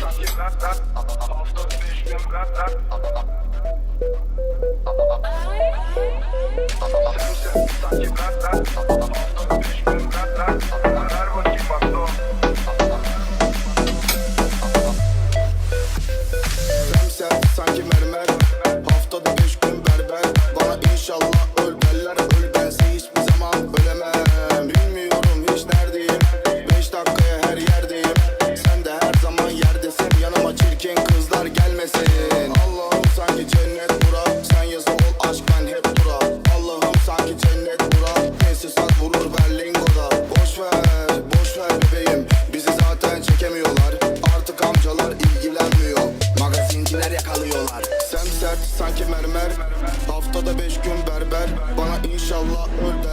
Sanki ben ben Haftada beş gün ben ben istemiyorlar Artık amcalar ilgilenmiyor. Magazinciler yakalıyorlar. Sem sert sanki mermer. Haftada beş gün berber. Bana inşallah öl